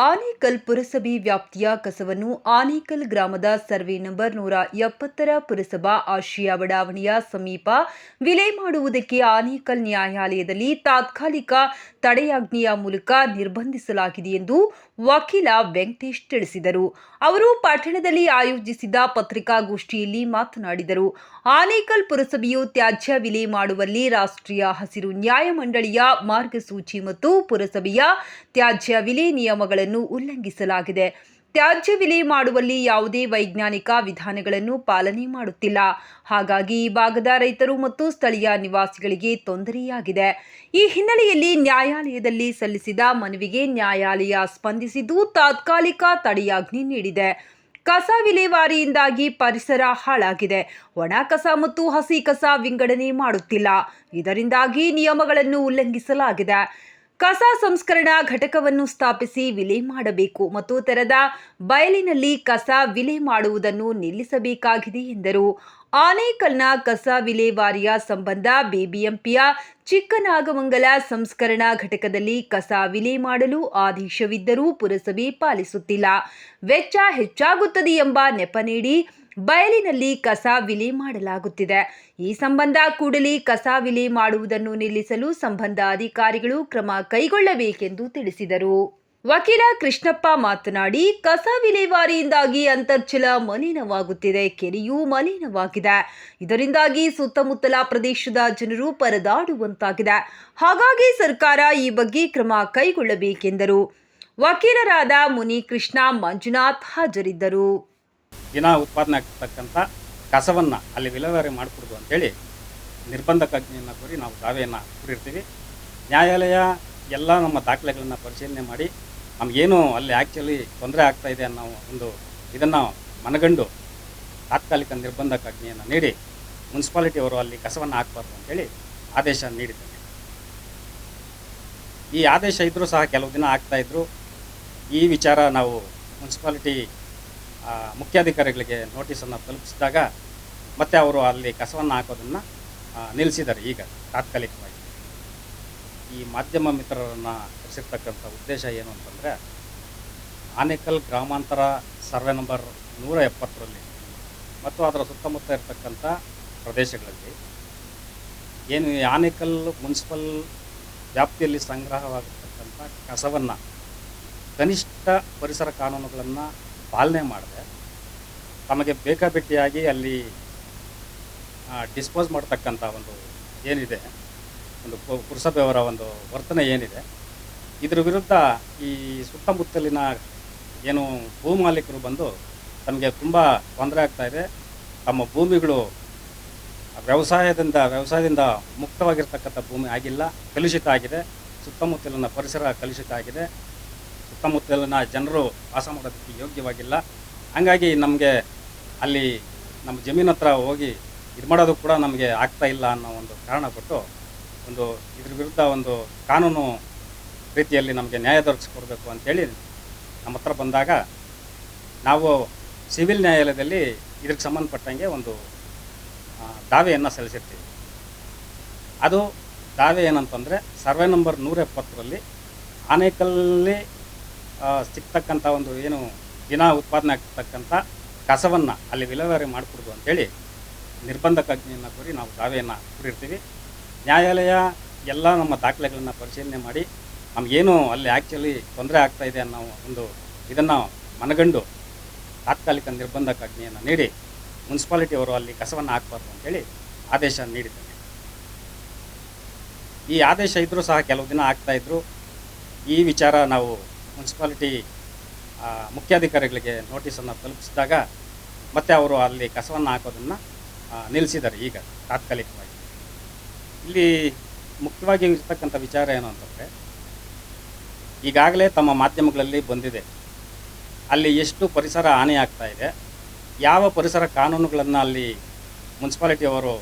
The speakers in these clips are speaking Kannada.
ಆನೇಕಲ್ ಪುರಸಭೆ ವ್ಯಾಪ್ತಿಯ ಕಸವನ್ನು ಆನೇಕಲ್ ಗ್ರಾಮದ ಸರ್ವೆ ನಂಬರ್ ನೂರ ಎಪ್ಪತ್ತರ ಪುರಸಭಾ ಆಶ್ರಯ ಬಡಾವಣೆಯ ಸಮೀಪ ವಿಲೆ ಮಾಡುವುದಕ್ಕೆ ಆನೇಕಲ್ ನ್ಯಾಯಾಲಯದಲ್ಲಿ ತಾತ್ಕಾಲಿಕ ತಡೆಯಾಜ್ಞೆಯ ಮೂಲಕ ನಿರ್ಬಂಧಿಸಲಾಗಿದೆ ಎಂದು ವಕೀಲ ವೆಂಕಟೇಶ್ ತಿಳಿಸಿದರು. ಅವರು ಪಟ್ಟಣದಲ್ಲಿ ಆಯೋಜಿಸಿದ ಪತ್ರಿಕಾಗೋಷ್ಠಿಯಲ್ಲಿ ಮಾತನಾಡಿದರು. ಆನೇಕಲ್ ಪುರಸಭೆಯು ತ್ಯಾಜ್ಯ ವಿಲೆ ಮಾಡುವಲ್ಲಿ ರಾಷ್ಟ್ರೀಯ ಹಸಿರು ನ್ಯಾಯಮಂಡಳಿಯ ಮಾರ್ಗಸೂಚಿ ಮತ್ತು ಪುರಸಭೆಯ ತ್ಯಾಜ್ಯ ವಿಲೆ ನಿಯಮಗಳನ್ನು ಉಲ್ಲಂಘಿಸಲಾಗಿದೆ. ತ್ಯಾಜ್ಯ ವಿಲೆ ಮಾಡುವಲ್ಲಿ ಯಾವುದೇ ವೈಜ್ಞಾನಿಕ ವಿಧಾನಗಳನ್ನು ಪಾಲನೆ ಮಾಡುತ್ತಿಲ್ಲ. ಹಾಗಾಗಿ ಈ ಭಾಗದ ರೈತರು ಮತ್ತು ಸ್ಥಳೀಯ ನಿವಾಸಿಗಳಿಗೆ ತೊಂದರೆಯಾಗಿದೆ. ಈ ಹಿನ್ನೆಲೆಯಲ್ಲಿ ನ್ಯಾಯಾಲಯದಲ್ಲಿ ಸಲ್ಲಿಸಿದ ಮನವಿಗೆ ನ್ಯಾಯಾಲಯ ಸ್ಪಂದಿಸಿದ್ದು ತಾತ್ಕಾಲಿಕ ತಡೆಯಾಜ್ಞೆ ನೀಡಿದೆ. ಕಸ ವಿಲೇವಾರಿಯಿಂದಾಗಿ ಪರಿಸರ ಹಾಳಾಗಿದೆ. ಒಣ ಕಸ ಮತ್ತು ಹಸಿ ಕಸ ವಿಂಗಡಣೆ ಮಾಡುತ್ತಿಲ್ಲ. ಇದರಿಂದಾಗಿ ನಿಯಮಗಳನ್ನು ಉಲ್ಲಂಘಿಸಲಾಗಿದೆ. ಕಸ ಸಂಸ್ಕರಣಾ ಘಟಕವನ್ನು ಸ್ಥಾಪಿಸಿ ವಿಲೆ ಮಾಡಬೇಕು ಮತ್ತು ತೆರೆದ ಬಯಲಿನಲ್ಲಿ ಕಸ ವಿಲೆ ಮಾಡುವುದನ್ನು ನಿಲ್ಲಿಸಬೇಕಾಗಿದೆ ಎಂದರು. ಆನೇಕಲ್ನ ಕಸ ವಿಲೇವಾರಿಯ ಸಂಬಂಧ ಬಿಬಿಎಂಪಿಯ ಚಿಕ್ಕನಾಗಮಂಗಲ ಸಂಸ್ಕರಣಾ ಘಟಕದಲ್ಲಿ ಕಸ ವಿಲೆ ಮಾಡಲು ಆದೇಶವಿದ್ದರೂ ಪುರಸಭೆ ಪಾಲಿಸುತ್ತಿಲ್ಲ. ವೆಚ್ಚ ಹೆಚ್ಚಾಗುತ್ತದೆ ಎಂಬ ನೆಪ ನೀಡಿ ಬಯಲಿನಲ್ಲಿ ಕಸ ವಿಲಿ ಮಾಡಲಾಗುತ್ತಿದೆ. ಈ ಸಂಬಂಧ ಕೂಡಲೇ ಕಸ ವಿಲಿ ಮಾಡುವುದನ್ನು ನಿಲ್ಲಿಸಲು ಸಂಬಂಧ ಅಧಿಕಾರಿಗಳು ಕ್ರಮ ಕೈಗೊಳ್ಳಬೇಕೆಂದು ತಿಳಿಸಿದರು. ವಕೀಲ ಕೃಷ್ಣಪ್ಪ ಮಾತನಾಡಿ, ಕಸ ವಿಲೇವಾರಿಯಿಂದಾಗಿ ಅಂತರ್ಜಲ ಮಲಿನವಾಗುತ್ತಿದೆ, ಕೆರೆಯೂ ಮಲಿನವಾಗಿದೆ. ಇದರಿಂದಾಗಿ ಸುತ್ತಮುತ್ತಲ ಪ್ರದೇಶದ ಜನರು ಪರದಾಡುವಂತಾಗಿದೆ. ಹಾಗಾಗಿ ಸರ್ಕಾರ ಈ ಬಗ್ಗೆ ಕ್ರಮ ಕೈಗೊಳ್ಳಬೇಕೆಂದರು. ವಕೀಲರಾದ ಮುನಿಕೃಷ್ಣ ಮಂಜುನಾಥ್ ಹಾಜರಿದ್ದರು. ದಿನ ಉತ್ಪಾದನೆ ಆಗ್ತಕ್ಕಂಥ ಕಸವನ್ನು ಅಲ್ಲಿ ವಿಲೇವಾರಿ ಮಾಡಿಕೊಡೋದು ಅಂತೇಳಿ ನಿರ್ಬಂಧಕಾಜ್ಞೆಯನ್ನು ಕೋರಿ ನಾವು ದಾವೆಯನ್ನು ಕೂಡಿರ್ತೀವಿ. ನ್ಯಾಯಾಲಯ ಎಲ್ಲ ನಮ್ಮ ದಾಖಲೆಗಳನ್ನು ಪರಿಶೀಲನೆ ಮಾಡಿ ನಮಗೇನು ಅಲ್ಲಿ ಆ್ಯಕ್ಚುಲಿ ತೊಂದರೆ ಆಗ್ತಾಯಿದೆ ಅನ್ನೋ ಒಂದು ಇದನ್ನು ಮನಗಂಡು ತಾತ್ಕಾಲಿಕ ನಿರ್ಬಂಧಕಾಜ್ಞೆಯನ್ನು ನೀಡಿ ಮುನ್ಸಿಪಾಲಿಟಿಯವರು ಅಲ್ಲಿ ಕಸವನ್ನು ಹಾಕಬಾರ್ದು ಅಂತೇಳಿ ಆದೇಶ ನೀಡಿದ್ದಾರೆ. ಈ ಆದೇಶ ಇದ್ದರೂ ಸಹ ಕೆಲವು ದಿನ ಆಗ್ತಾಯಿದ್ರು ಈ ವಿಚಾರ ನಾವು ಮುನ್ಸಿಪಾಲಿಟಿ ಮುಖ್ಯಾಧಿಕಾರಿಗಳಿಗೆ ನೋಟಿಸನ್ನು ತಲುಪಿಸಿದಾಗ ಮತ್ತೆ ಅವರು ಅಲ್ಲಿ ಕಸವನ್ನು ಹಾಕೋದನ್ನು ನಿಲ್ಲಿಸಿದ್ದಾರೆ ಈಗ ತಾತ್ಕಾಲಿಕವಾಗಿ. ಈ ಮಾಧ್ಯಮ ಮಿತ್ರರನ್ನು ಕರೆಸಿರ್ತಕ್ಕಂಥ ಉದ್ದೇಶ ಏನು ಅಂತಂದರೆ, ಆನೇಕಲ್ ಗ್ರಾಮಾಂತರ ಸರ್ವೆ ನಂಬರ್ ನೂರ ಎಪ್ಪತ್ತರಲ್ಲಿ ಮತ್ತು ಅದರ ಸುತ್ತಮುತ್ತ ಇರತಕ್ಕಂಥ ಪ್ರದೇಶಗಳಲ್ಲಿ ಏನು ಆನೇಕಲ್ ಮುನ್ಸಿಪಲ್ ವ್ಯಾಪ್ತಿಯಲ್ಲಿ ಸಂಗ್ರಹವಾಗಿರ್ತಕ್ಕಂಥ ಕಸವನ್ನು ಕನಿಷ್ಠ ಪರಿಸರ ಕಾನೂನುಗಳನ್ನು ಪಾಲನೆ ಮಾಡಿದೆ. ತಮಗೆ ಬೇಕಾಬಿಟ್ಟಿಯಾಗಿ ಅಲ್ಲಿ ಡಿಸ್ಪೋಸ್ ಮಾಡ್ತಕ್ಕಂಥ ಒಂದು ಏನಿದೆ, ಒಂದು ಪುರಸಭೆಯವರ ಒಂದು ವರ್ತನೆ ಏನಿದೆ, ಇದ್ರ ವಿರುದ್ಧ ಈ ಸುತ್ತಮುತ್ತಲಿನ ಏನು ಭೂ ಮಾಲೀಕರು ಬಂದು ತಮಗೆ ತುಂಬ ತೊಂದರೆ ಆಗ್ತಾ ಇದೆ. ತಮ್ಮ ಭೂಮಿಗಳು ವ್ಯವಸಾಯದಿಂದ ವ್ಯವಸಾಯದಿಂದ ಮುಕ್ತವಾಗಿರ್ತಕ್ಕಂಥ ಭೂಮಿ ಆಗಿಲ್ಲ, ಕಲುಷಿತ ಆಗಿದೆ. ಸುತ್ತಮುತ್ತಲಿನ ಪರಿಸರ ಕಲುಷಿತ ಆಗಿದೆ. ಸುತ್ತಮುತ್ತಲಿನ ಜನರು ವಾಸ ಮಾಡೋದಕ್ಕೆ ಯೋಗ್ಯವಾಗಿಲ್ಲ. ಹಾಗಾಗಿ ನಮಗೆ ಅಲ್ಲಿ ನಮ್ಮ ಜಮೀನು ಹತ್ರ ಹೋಗಿ ಇದು ಮಾಡೋದು ಕೂಡ ನಮಗೆ ಆಗ್ತಾ ಇಲ್ಲ ಅನ್ನೋ ಒಂದು ಕಾರಣ ಕೊಟ್ಟು ಒಂದು ಇದ್ರ ವಿರುದ್ಧ ಒಂದು ಕಾನೂನು ರೀತಿಯಲ್ಲಿ ನಮಗೆ ನ್ಯಾಯ ದೊರಕಿಸ್ಕೊಡ್ಬೇಕು ಅಂತೇಳಿ ನಮ್ಮ ಹತ್ರ ಬಂದಾಗ ನಾವು ಸಿವಿಲ್ ನ್ಯಾಯಾಲಯದಲ್ಲಿ ಇದಕ್ಕೆ ಸಂಬಂಧಪಟ್ಟಂಗೆ ಒಂದು ದಾವೆಯನ್ನು ಸಲ್ಲಿಸಿರ್ತೀವಿ. ಅದು ದಾವೆ ಏನಂತಂದರೆ ಸರ್ವೆ ನಂಬರ್ ನೂರ ಎಪ್ಪತ್ತರಲ್ಲಿ ಆನೇಕಲ್ಲಿ ಸಿಗ್ತಕ್ಕಂಥ ಒಂದು ಏನು ದಿನ ಉತ್ಪಾದನೆ ಆಗ್ತಕ್ಕಂಥ ಕಸವನ್ನು ಅಲ್ಲಿ ವಿಲೇವಾರಿ ಮಾಡಿಕೊಡೋದು ಅಂತೇಳಿ ನಿರ್ಬಂಧಕಾಜ್ಞೆಯನ್ನು ಕೋರಿ ನಾವು ದಾವೆಯನ್ನು ಕೂಡಿರ್ತೀವಿ. ನ್ಯಾಯಾಲಯ ಎಲ್ಲ ನಮ್ಮ ದಾಖಲೆಗಳನ್ನು ಪರಿಶೀಲನೆ ಮಾಡಿ ನಮಗೇನು ಅಲ್ಲಿ ಆ್ಯಕ್ಚುಲಿ ತೊಂದರೆ ಆಗ್ತಾ ಇದೆ ಅನ್ನೋ ಒಂದು ಇದನ್ನು ಮನಗಂಡು ತಾತ್ಕಾಲಿಕ ನಿರ್ಬಂಧಕಾಜ್ಞೆಯನ್ನು ನೀಡಿ ಮುನ್ಸಿಪಾಲಿಟಿ ಅವರು ಅಲ್ಲಿ ಕಸವನ್ನು ಹಾಕಬಾರ್ದು ಅಂತೇಳಿ ಆದೇಶ ನೀಡಿದ್ದಾರೆ. ಈ ಆದೇಶ ಇದ್ದರೂ ಸಹ ಕೆಲವು ದಿನ ಆಗ್ತಾಯಿದ್ರು ಈ ವಿಚಾರ ನಾವು ಮುನ್ಸಿಪಾಲಿಟಿ ಮುಖ್ಯಾಧಿಕಾರಿಗಳಿಗೆ ನೋಟಿಸನ್ನು ತಲುಪಿಸಿದಾಗ ಮತ್ತೆ ಅವರು ಅಲ್ಲಿ ಕಸವನ್ನು ಹಾಕೋದನ್ನು ನಿಲ್ಲಿಸಿದ್ದಾರೆ ಈಗ ತಾತ್ಕಾಲಿಕವಾಗಿ. ಇಲ್ಲಿ ಮುಖ್ಯವಾಗಿ ಇರ್ತಕ್ಕಂಥ ವಿಚಾರ ಏನು ಅಂತಂದರೆ, ಈಗಾಗಲೇ ತಮ್ಮ ಮಾಧ್ಯಮಗಳಲ್ಲಿ ಬಂದಿದೆ. ಅಲ್ಲಿ ಎಷ್ಟು ಪರಿಸರ ಹಾನಿ ಆಗ್ತಾ ಇದೆ, ಯಾವ ಪರಿಸರ ಕಾನೂನುಗಳನ್ನು ಅಲ್ಲಿ ಮುನ್ಸಿಪಾಲಿಟಿ ಅವರು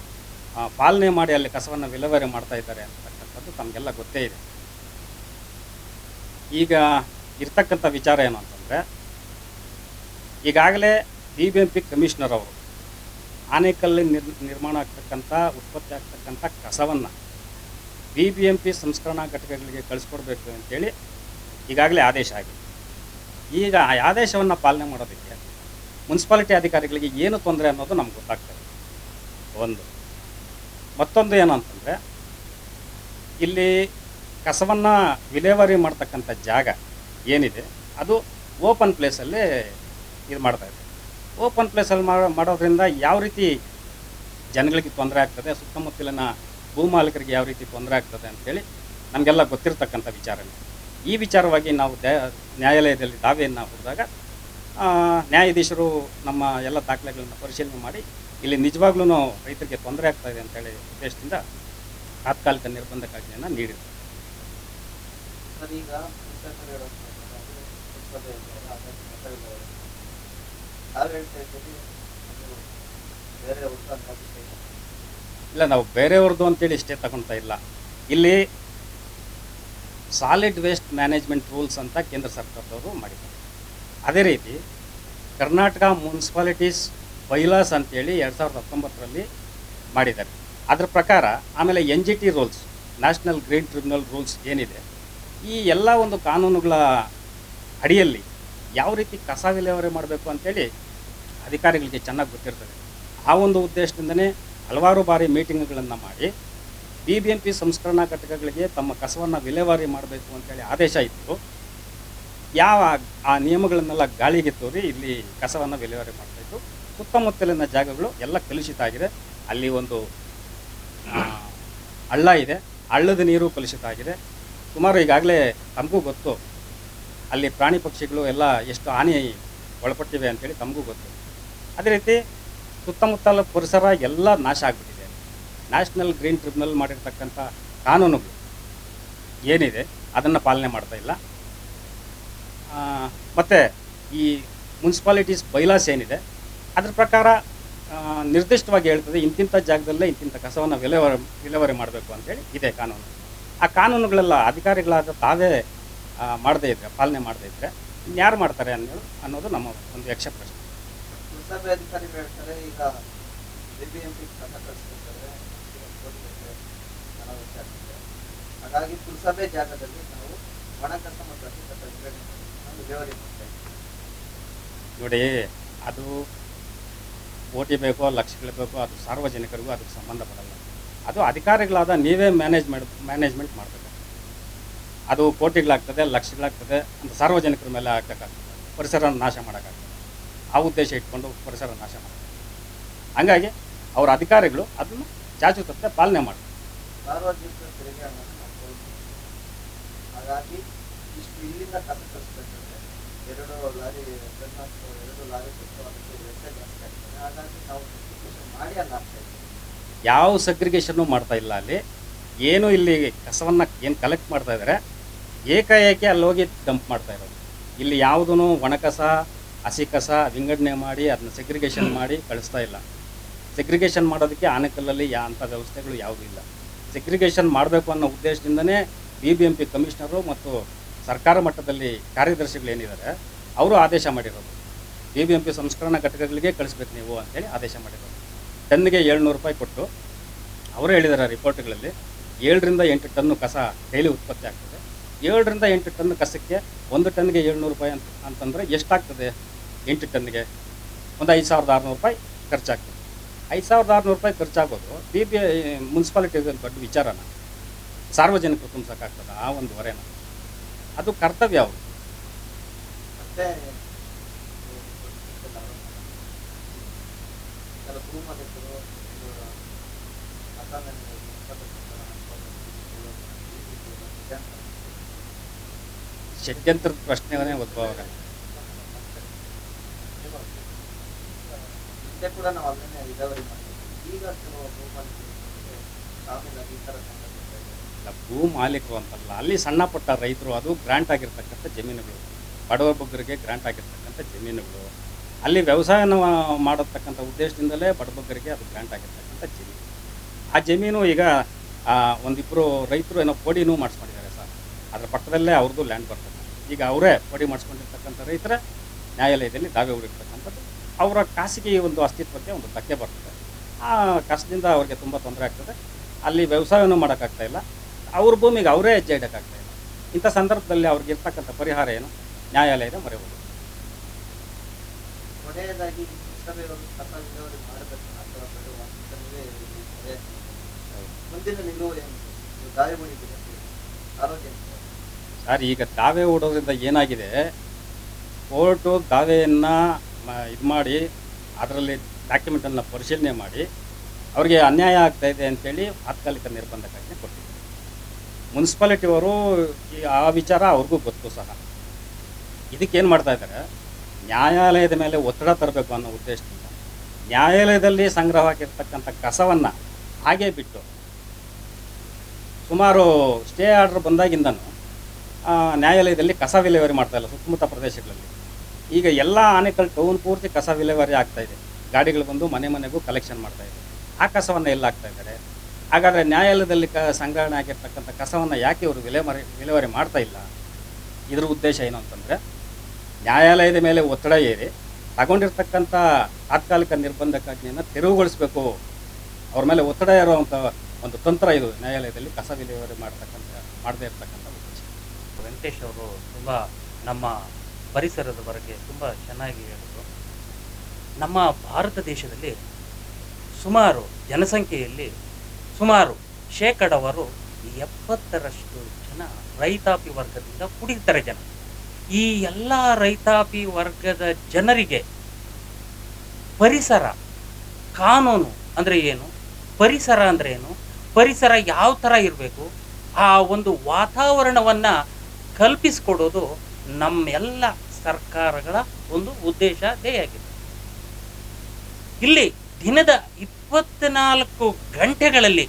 ಪಾಲನೆ ಮಾಡಿ ಅಲ್ಲಿ ಕಸವನ್ನು ವಿಲೇವಾರಿ ಮಾಡ್ತಾ ಇದ್ದಾರೆ ಅಂತಕ್ಕಂಥದ್ದು ತಮಗೆಲ್ಲ ಗೊತ್ತೇ ಇದೆ. ಈಗ ಇರ್ತಕ್ಕಂಥ ವಿಚಾರ ಏನು ಅಂತಂದರೆ, ಈಗಾಗಲೇ B B M P commissioner ಅವರು ಆನೇಕಲ್ಲಿ ನಿರ್, ನಿರ್ಮಾಣ ಆಗ್ತಕ್ಕಂಥ, ಉತ್ಪತ್ತಿ ಆಗ್ತಕ್ಕಂಥ ಕಸವನ್ನು ಬಿ ಬಿ ಎಂ ಪಿ ಸಂಸ್ಕರಣಾ ಘಟಕಗಳಿಗೆ ಕಳಿಸ್ಕೊಡ್ಬೇಕು ಅಂತೇಳಿ ಈಗಾಗಲೇ ಆದೇಶ ಆಗಿದೆ. ಈಗ ಆ ಆದೇಶವನ್ನು ಪಾಲನೆ ಮಾಡೋದಕ್ಕೆ ಮುನ್ಸಿಪಾಲಿಟಿ ಅಧಿಕಾರಿಗಳಿಗೆ ಏನು ತೊಂದರೆ ಅನ್ನೋದು ನಮ್ಗೆ ಗೊತ್ತಾಗ್ತದೆ ಒಂದು. ಮತ್ತೊಂದು ಏನು ಅಂತಂದರೆ, ಇಲ್ಲಿ ಕಸವನ್ನು ವಿಲೇವಾರಿ ಮಾಡ್ತಕ್ಕಂಥ ಜಾಗ ಏನಿದೆ ಅದು ಓಪನ್ ಪ್ಲೇಸಲ್ಲೇ ಇದು ಮಾಡ್ತಾ ಇದೆ. ಓಪನ್ ಪ್ಲೇಸಲ್ಲಿ ಮಾಡೋ ಮಾಡೋದ್ರಿಂದ ಯಾವ ರೀತಿ ಜನಗಳಿಗೆ ತೊಂದರೆ ಆಗ್ತದೆ ಸುತ್ತಮುತ್ತಲಿನ ಭೂಮಾಲೀಕರಿಗೆ ಯಾವ ರೀತಿ ತೊಂದರೆ ಆಗ್ತದೆ ಅಂತೇಳಿ ನಮಗೆಲ್ಲ ಗೊತ್ತಿರತಕ್ಕಂಥ ವಿಚಾರನೇ ಈ ವಿಚಾರವಾಗಿ ನಾವು ನ್ಯಾಯಾಲಯದಲ್ಲಿ ದಾವೆಯನ್ನು ಹೊಡೆದಾಗ ಆ, ನ್ಯಾಯಾಧೀಶರು ನಮ್ಮ ಎಲ್ಲ ದಾಖಲೆಗಳನ್ನು ಪರಿಶೀಲನೆ ಮಾಡಿ ಇಲ್ಲಿ ನಿಜವಾಗ್ಲೂ ರೈತರಿಗೆ ತೊಂದರೆ ಆಗ್ತಾ ಇದೆ ಅಂತೇಳಿ ಉದ್ದೇಶದಿಂದ ತಾತ್ಕಾಲಿಕ ನಿರ್ಬಂಧಕಾಜ್ಞೆಯನ್ನು ನೀಡಿದರು. ಇಲ್ಲ, ನಾವು ಬೇರೆಯವ್ರದ್ದು ಅಂತೇಳಿ ಇಷ್ಟೇ ತಗೊಳ್ತಾ ಇಲ್ಲ. ಇಲ್ಲಿ ಸಾಲಿಡ್ ವೇಸ್ಟ್ ಮ್ಯಾನೇಜ್ಮೆಂಟ್ ರೂಲ್ಸ್ ಅಂತ ಕೇಂದ್ರ ಸರ್ಕಾರದವರು ಮಾಡಿದ್ದಾರೆ. ಅದೇ ರೀತಿ ಕರ್ನಾಟಕ ಮುನ್ಸಿಪಾಲಿಟೀಸ್ ಬೈಲಾಸ್ ಅಂತೇಳಿ ಎರಡು ಸಾವಿರದ ಹತ್ತೊಂಬತ್ತರಲ್ಲಿ ಮಾಡಿದ್ದಾರೆ. ಅದರ ಪ್ರಕಾರ ಆಮೇಲೆ N G T rules national green tribunal rules ಏನಿದೆ, ಈ ಎಲ್ಲ ಒಂದು ಕಾನೂನುಗಳ ಅಡಿಯಲ್ಲಿ ಯಾವ ರೀತಿ ಕಸ ವಿಲೇವಾರಿ ಮಾಡಬೇಕು ಅಂತೇಳಿ ಅಧಿಕಾರಿಗಳಿಗೆ ಚೆನ್ನಾಗಿ ಗೊತ್ತಿರ್ತದೆ. ಆ ಒಂದು ಉದ್ದೇಶದಿಂದನೇ ಹಲವಾರು ಬಾರಿ ಮೀಟಿಂಗ್ಗಳನ್ನು ಮಾಡಿ ಬಿ ಬಿ ಎಂ ಪಿ ಸಂಸ್ಕರಣಾ ಘಟಕಗಳಿಗೆ ತಮ್ಮ ಕಸವನ್ನು ವಿಲೇವಾರಿ ಮಾಡಬೇಕು ಅಂತೇಳಿ ಆದೇಶ ಇತ್ತು. ಯಾವ ಆ ನಿಯಮಗಳನ್ನೆಲ್ಲ ಗಾಳಿಗೆ ತೋರಿ ಇಲ್ಲಿ ಕಸವನ್ನು ವಿಲೇವಾರಿ ಮಾಡ್ತಾಯಿತ್ತು ಸುತ್ತಮುತ್ತಲಿನ ಜಾಗಗಳು ಎಲ್ಲ ಕಲುಷಿತ ಆಗಿದೆ. ಅಲ್ಲಿ ಒಂದು ಹಳ್ಳ ಇದೆ. ಹಳ್ಳದ ನೀರು ಕಲುಷಿತ ಆಗಿದೆ. ಸುಮಾರು ಈಗಾಗಲೇ ತಮಗೂ ಗೊತ್ತು ಅಲ್ಲಿ ಪ್ರಾಣಿ ಪಕ್ಷಿಗಳು ಎಲ್ಲ ಎಷ್ಟು ಹಾನಿ ಒಳಪಟ್ಟಿವೆ ಅಂತೇಳಿ ತಮಗೂ ಗೊತ್ತು. ಅದೇ ರೀತಿ ಸುತ್ತಮುತ್ತಲ ಪರಿಸರ ಎಲ್ಲ ನಾಶ ಆಗಿಬಿಟ್ಟಿದೆ. ನ್ಯಾಷನಲ್ ಗ್ರೀನ್ ಟ್ರಿಬ್ಯುನಲ್ ಮಾಡಿರ್ತಕ್ಕಂಥ ಕಾನೂನು ಏನಿದೆ ಅದನ್ನು ಪಾಲನೆ ಮಾಡ್ತಾ ಇಲ್ಲ. ಮತ್ತು ಈ ಮುನ್ಸಿಪಾಲಿಟೀಸ್ ಬೈಲಾಸ್ ಏನಿದೆ, ಅದ್ರ ಪ್ರಕಾರ ನಿರ್ದಿಷ್ಟವಾಗಿ ಹೇಳ್ತದೆ ಇಂತಿಂಥ ಜಾಗದಲ್ಲೇ ಇಂತಿಂಥ ಕಸವನ್ನು ವಿಲೇವಾರಿ ವಿಲೇವಾರಿ ಮಾಡಬೇಕು ಅಂತೇಳಿ ಇದೆ ಕಾನೂನು. ಆ ಕಾನೂನುಗಳೆಲ್ಲ ಅಧಿಕಾರಿಗಳಾದ ತಾವೇ ಮಾಡದೇ ಇದ್ರೆ ಪಾಲನೆ ಮಾಡದೇ ಇದ್ರೆ ಇನ್ಯಾರು ಮಾಡ್ತಾರೆ ಅನ್ನೋದು ಅನ್ನೋದು ನಮ್ಮ ಒಂದು ಯಕ್ಷ ಪ್ರಶ್ನೆ ಹಾಗಾಗಿ ಪುರಸಭೆ ಜಾಗದಲ್ಲಿ ನಾವು ಒಣ ಕಸ ಮತ್ತು ಹಸಿ ಕಸ ನಾವು ವಿಲೇವಾರಿ ನೋಡಿ ಅದು ಓಟಿ ಬೇಕೋ ಲಕ್ಷಗಳು ಬೇಕೋ ಅದು ಸಾರ್ವಜನಿಕರಿಗೂ ಅದಕ್ಕೆ ಸಂಬಂಧಪಡಲ್ಲ ಅದು ಅಧಿಕಾರಿಗಳಾದ ನೀವೇ ಮ್ಯಾನೇಜ್ ಮಾಡಿ ಮ್ಯಾನೇಜ್ಮೆಂಟ್ ಮಾಡಬೇಕು ಅದು ಕೋಟಿಗಳಾಗ್ತದೆ ಲಕ್ಷಗಳಾಗ್ತದೆ ಅಂತ ಸಾರ್ವಜನಿಕರ ಮೇಲೆ ಹಾಕೋಕ್ಕಾಗ್ತದೆ ಪರಿಸರ ನಾಶ ಮಾಡೋಕ್ಕಾಗ್ತದೆ. ಆ ಉದ್ದೇಶ ಇಟ್ಕೊಂಡು ಪರಿಸರ ನಾಶ ಮಾಡ್ತಾರೆ. ಹಂಗಾಗಿ ಅವರ ಅಧಿಕಾರಿಗಳು ಅದನ್ನು ಚಾಚು ತಪ್ಪದೆ ಪಾಲನೆ ಮಾಡ್ತಾರೆ. ಸಾರ್ವಜನಿಕರ ತೆರಿಗೆ ಹಣವನ್ನು ನಾವು ಕೊಡ್ತೀವಿ ಹಾಗಾಗಿ ಇಷ್ಟು ಇಲ್ಲಿಂದ ಕಸ ಕಳಿಸ್ಬೇಕಂದ್ರೆ ಎರಡು ಲಾರಿ ಟನ್ ಎರಡು ಲಾರಿ ಕೊಟ್ಟು ಅದಕ್ಕೆ ವೆಚ್ಚ ಜಾಸ್ತಿ ಆಗ್ತದೆ. ಹಾಗಾಗಿ ನಾವು ಮಾಡಿ ಅಲ್ಲಿ ಯಾವ ಸಗ್ರಿಗೇಷನ್ನು ಮಾಡ್ತಾ ಇಲ್ಲ ಅಲ್ಲಿ ಏನು ಇಲ್ಲಿ ಕಸವನ್ನು ಏನು ಕಲೆಕ್ಟ್ ಮಾಡ್ತಾ ಇದ್ದಾರೆ ಏಕಾಏಕಿ ಅಲ್ಲಿ ಹೋಗಿ ಡಂಪ್ ಮಾಡ್ತಾ ಇರೋದು. ಇಲ್ಲಿ ಯಾವುದೂ ಒಣಕಸ ಹಸಿ ಕಸ ವಿಂಗಡಣೆ ಮಾಡಿ ಅದನ್ನ ಸೆಗ್ರಿಗೇಷನ್ ಮಾಡಿ ಕಳಿಸ್ತಾ ಇಲ್ಲ. ಸೆಗ್ರಿಗೇಷನ್ ಮಾಡೋದಕ್ಕೆ ಆನೆಕಲ್ಲಲ್ಲಿ ಯಾ ಅಂಥ ವ್ಯವಸ್ಥೆಗಳು ಯಾವುದೂ ಇಲ್ಲ. ಸೆಗ್ರಿಗೇಷನ್ ಮಾಡಬೇಕು ಅನ್ನೋ ಉದ್ದೇಶದಿಂದನೇ B B M P commissioner ಮತ್ತು ಸರ್ಕಾರ ಮಟ್ಟದಲ್ಲಿ ಕಾರ್ಯದರ್ಶಿಗಳು ಏನಿದ್ದಾರೆ, ಅವರು ಆದೇಶ ಮಾಡಿರೋದು. ಬಿ ಬಿ ಎಂ ಪಿ ಸಂಸ್ಕರಣಾ ಘಟಕಗಳಿಗೆ ಕಳಿಸ್ಬೇಕು ನೀವು ಅಂತೇಳಿ ಆದೇಶ ಮಾಡಿರೋದು. ಟನ್ಗೆ ಏಳ್ನೂರು ರೂಪಾಯಿ ಕೊಟ್ಟು, ಅವರು ಹೇಳಿದ್ದಾರೆ ರಿಪೋರ್ಟ್ಗಳಲ್ಲಿ, ಏಳರಿಂದ ಎಂಟು ಟನ್ನು ಕಸ ಡೈಲಿ ಉತ್ಪತ್ತಿ ಆಗ್ತದೆ. ಏಳರಿಂದ ಎಂಟು ಟನ್ ಕಸಕ್ಕೆ ಒಂದು ಟನ್ಗೆ ಏಳ್ನೂರು ರೂಪಾಯಿ ಅಂತ, ಅಂತಂದರೆ ಎಷ್ಟಾಗ್ತದೆ ಎಂಟು ಟನ್ಗೆ? ಒಂದು ಐದು ಸಾವಿರದ ಆರುನೂರು ರೂಪಾಯಿ ಖರ್ಚಾಗ್ತದೆ. ಐದು ಸಾವಿರದ ಆರುನೂರು ರೂಪಾಯಿ ಖರ್ಚಾಗೋದು ಬಿ ಬಿ ಮುನ್ಸಿಪಾಲಿಟಿ ದೊಡ್ಡ ವಿಚಾರನ. ಸಾರ್ವಜನಿಕರು ತುಂಬಿಸೋಕ್ಕಾಗ್ತದೆ ಆ ಒಂದು ಹೊರೆನ. ಅದು ಕರ್ತವ್ಯ ಅವರು ಮತ್ತೆ ಕೆಲವು ಭೂಮಾಲೀಕರು ಅಸಾಮಾನ್ಯ ಷಡ್ಯಂತ್ರದ ಪ್ರಶ್ನೆಗಳೇ ಉದ್ಭವ ಆಗಲ್ಲ ಹಿಂದೆ ಕೂಡ ನಾವು ಅದನ್ನೇ ರಿಕವರಿ ಮಾಡಿದ್ವಿ ಈಗ ಕೆಲವು ಭೂಮಾಲೀಕರು ಶಾಮಿಲಾಗಿ ಈ ಥರ ಪ್ರಶ್ನೆಗಳೇ ಉದ್ಭವ ಭೂ ಮಾಲೀಕರು ಅಂತಲ್ಲ ಅಲ್ಲಿ ಸಣ್ಣ ಪುಟ್ಟ ರೈತರು ಅದು ಗ್ರಾಂಟ್ ಆಗಿರ್ತಕ್ಕಂಥ ಜಮೀನುಗಳು. ಬಡವ ಬಗ್ಗರಿಗೆ ಗ್ರಾಂಟ್ ಆಗಿರ್ತಕ್ಕಂಥ ಜಮೀನುಗಳು. ಅಲ್ಲಿ ವ್ಯವಸಾಯನ ಮಾಡತಕ್ಕಂಥ ಉದ್ದೇಶದಿಂದಲೇ ಬಡಬಗ್ಗರಿಗೆ ಅದು ಗ್ರಾಂಟ್ ಆಗಿರ್ತಕ್ಕಂಥ ಜಮೀನು. ಆ ಜಮೀನು ಈಗ ಆ, ಒಂದಿಬ್ಬರು ರೈತರು ಏನೋ ಪೋಡಿನೂ ಮಾಡಿಸ್ಕೊಂಡಿದ್ದಾರೆ. ಅದ್ರ ಪಕ್ಕದಲ್ಲೇ ಅವ್ರದ್ದು ಲ್ಯಾಂಡ್ ಬರ್ತದೆ. ಈಗ ಅವರೇ ಪಡಿ ಮಾಡಿಸ್ಕೊಂಡಿರ್ತಕ್ಕಂಥ ರೈತರ ನ್ಯಾಯಾಲಯದಲ್ಲಿ ದಾವೆ ಹೂಡಿರ್ತಕ್ಕಂಥದ್ದು. ಅವರ ಖಾಸಗಿ ಒಂದು ಅಸ್ತಿತ್ವಕ್ಕೆ ಒಂದು ಧಕ್ಕೆ ಬರ್ತದೆ. ಆ ಕಷ್ಟದಿಂದ ಅವ್ರಿಗೆ ತುಂಬ ತೊಂದರೆ ಆಗ್ತದೆ. ಅಲ್ಲಿ ವ್ಯವಸಾಯನೂ ಮಾಡೋಕ್ಕಾಗ್ತಾ ಇಲ್ಲ. ಅವ್ರ ಭೂಮಿಗೆ ಅವರೇ ಹೆಜ್ಜೆ ಇಡೋಕ್ಕಾಗ್ತಾ ಇಲ್ಲ. ಇಂಥ ಸಂದರ್ಭದಲ್ಲಿ ಅವ್ರಿಗೆ ಇರ್ತಕ್ಕಂಥ ಪರಿಹಾರ ಏನು? ನ್ಯಾಯಾಲಯದ ಮೊರೆ ಹೋಗುತ್ತೆ ಮುಂದಿನ ಸರ್ ಈಗ ದಾವೆ ಹೂಡೋದ್ರಿಂದ ಏನಾಗಿದೆ? ಕೋರ್ಟು ದಾವೆಯನ್ನು ಇದು ಮಾಡಿ, ಅದರಲ್ಲಿ ಡಾಕ್ಯುಮೆಂಟನ್ನು ಪರಿಶೀಲನೆ ಮಾಡಿ, ಅವರಿಗೆ ಅನ್ಯಾಯ ಆಗ್ತಾ ಇದೆ ಅಂತೇಳಿ ತಾತ್ಕಾಲಿಕ ನಿರ್ಬಂಧಕ್ಕಾಗಿ ಕೊಟ್ಟಿದ್ದಾರೆ. ಮುನ್ಸಿಪಾಲಿಟಿಯವರು ಆ ವಿಚಾರ ಅವ್ರಿಗೂ ಗೊತ್ತು ಸಹ. ಇದಕ್ಕೇನು ಮಾಡ್ತಾ ಇದ್ದಾರೆ? ನ್ಯಾಯಾಲಯದ ಮೇಲೆ ಒತ್ತಡ ತರಬೇಕು ಅನ್ನೋ ಉದ್ದೇಶದಿಂದ ನ್ಯಾಯಾಲಯದಲ್ಲಿ ಸಂಗ್ರಹವಾಗಿರ್ತಕ್ಕಂಥ ಕಸವನ್ನು ಹಾಗೇ ಬಿಟ್ಟು ಸುಮಾರು ಸ್ಟೇ ಆರ್ಡರ್ ಬಂದಾಗಿಂದನೂ ನ್ಯಾಯಾಲಯದಲ್ಲಿ ಕಸ ವಿಲೇವಾರಿ ಮಾಡ್ತಾ ಇಲ್ಲ, ಸುತ್ತಮುತ್ತ ಪ್ರದೇಶಗಳಲ್ಲಿ. ಈಗ ಎಲ್ಲ ಆನೆಕಲ್ ಟೌನ್ ಪೂರ್ತಿ ಕಸ ವಿಲೇವಾರಿ ಆಗ್ತಾ ಇದೆ. ಗಾಡಿಗಳು ಬಂದು ಮನೆ ಮನೆಗೂ ಕಲೆಕ್ಷನ್ ಮಾಡ್ತಾ ಇದೆ. ಆ ಕಸವನ್ನು ಎಲ್ಲ ಹಾಕ್ತಾ ಇದ್ದಾರೆ? ಹಾಗಾದರೆ ನ್ಯಾಯಾಲಯದಲ್ಲಿ ಕ, ಸಂಗ್ರಹಣೆ ಆಗಿರ್ತಕ್ಕಂಥ ಕಸವನ್ನು ಯಾಕೆ ಇವರು ವಿಲೇವಾರಿ ವಿಲೇವಾರಿ ಮಾಡ್ತಾ ಇಲ್ಲ? ಇದ್ರ ಉದ್ದೇಶ ಏನು ಅಂತಂದರೆ, ನ್ಯಾಯಾಲಯದ ಮೇಲೆ ಒತ್ತಡ ಏರಿ ತಗೊಂಡಿರ್ತಕ್ಕಂಥ ತಾತ್ಕಾಲಿಕ ನಿರ್ಬಂಧಕಾಜ್ಞೆಯನ್ನು ತೆರವುಗೊಳಿಸಬೇಕು. ಅವ್ರ ಮೇಲೆ ಒತ್ತಡ ಇರುವಂಥ ಒಂದು ತಂತ್ರ ಇದು ನ್ಯಾಯಾಲಯದಲ್ಲಿ ಕಸ ವಿಲೇವಾರಿ ಮಾಡ್ತಕ್ಕಂಥ, ಮಾಡದೇ ಇರ್ತಕ್ಕಂಥ ವೆಂಕಟೇಶ್ ಅವರು ತುಂಬ ನಮ್ಮ ಪರಿಸರದ ಬಗ್ಗೆ ತುಂಬ ಚೆನ್ನಾಗಿ ಹೇಳಿದ್ರು. ನಮ್ಮ ಭಾರತ ದೇಶದಲ್ಲಿ ಸುಮಾರು ಜನಸಂಖ್ಯೆಯಲ್ಲಿ ಸುಮಾರು ಶೇಕಡವರು ಎಪ್ಪತ್ತರಷ್ಟು ಜನ ರೈತಾಪಿ ವರ್ಗದಿಂದ ಕುಡಿತಾರೆ ಜನ. ಈ ಎಲ್ಲ ರೈತಾಪಿ ವರ್ಗದ ಜನರಿಗೆ ಪರಿಸರ ಕಾನೂನು ಅಂದರೆ ಏನು? ಪರಿಸರ ಅಂದರೆ ಏನು? ಪರಿಸರ ಯಾವ ಥರ ಇರಬೇಕು? ಆ ಒಂದು ವಾತಾವರಣವನ್ನು ಕಲ್ಪಿಸಿಕೊಡೋದು ನಮ್ಮೆಲ್ಲ ಸರ್ಕಾರಗಳ ಒಂದು ಉದ್ದೇಶ ಆಗಿದೆ. ಇಲ್ಲಿ ದಿನದ ಇಪ್ಪತ್ನಾಲ್ಕು ಗಂಟೆಗಳಲ್ಲಿ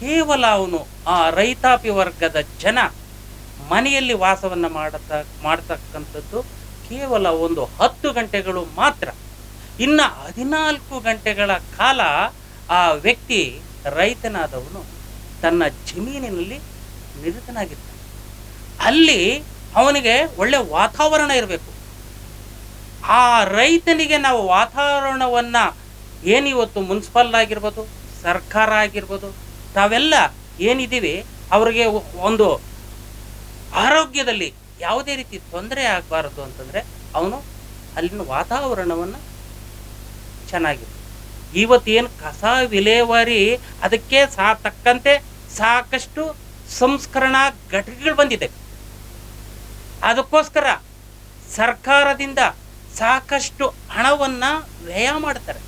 ಕೇವಲ ಅವನು ಆ ರೈತಾಪಿ ವರ್ಗದ ಜನ ಮನೆಯಲ್ಲಿ ವಾಸವನ್ನು ಮಾಡತ, ಮಾಡತಕ್ಕಂಥದ್ದು ಕೇವಲ ಒಂದು ಹತ್ತು ಗಂಟೆಗಳು ಮಾತ್ರ. ಇನ್ನು ಹದಿನಾಲ್ಕು ಗಂಟೆಗಳ ಕಾಲ ಆ ವ್ಯಕ್ತಿ ರೈತನಾದವನು ತನ್ನ ಜಮೀನಿನಲ್ಲಿ ನಿರತನಾಗಿರ್ತಾನೆ ಅಲ್ಲಿ ಅವನಿಗೆ ಒಳ್ಳೆ ವಾತಾವರಣ ಇರಬೇಕು. ಆ ರೈತನಿಗೆ ನಾವು ವಾತಾವರಣವನ್ನು ಏನಿವತ್ತು ಮುನ್ಸಿಪಲ್ ಆಗಿರ್ಬೋದು, ಸರ್ಕಾರ ಆಗಿರ್ಬೋದು, ತಾವೆಲ್ಲ ಏನಿದ್ದೀವಿ, ಅವರಿಗೆ ಒಂದು ಆರೋಗ್ಯದಲ್ಲಿ ಯಾವುದೇ ರೀತಿ ತೊಂದರೆ ಆಗಬಾರದು ಅಂತಂದರೆ ಅವನು ಅಲ್ಲಿನ ವಾತಾವರಣವನ್ನು ಚೆನ್ನಾಗಿದೆ ಇವತ್ತೇನು ಕಸ ವಿಲೇವಾರಿ ಅದಕ್ಕೆ ಸಾ ತಕ್ಕಂತೆ ಸಾಕಷ್ಟು ಸಂಸ್ಕರಣಾ ಘಟಕಗಳು ಬಂದಿದೆ. ಅದಕ್ಕೋಸ್ಕರ ಸರ್ಕಾರದಿಂದ ಸಾಕಷ್ಟು ಹಣವನ್ನ ವ್ಯಯ ಮಾಡ್ತಾರೆ.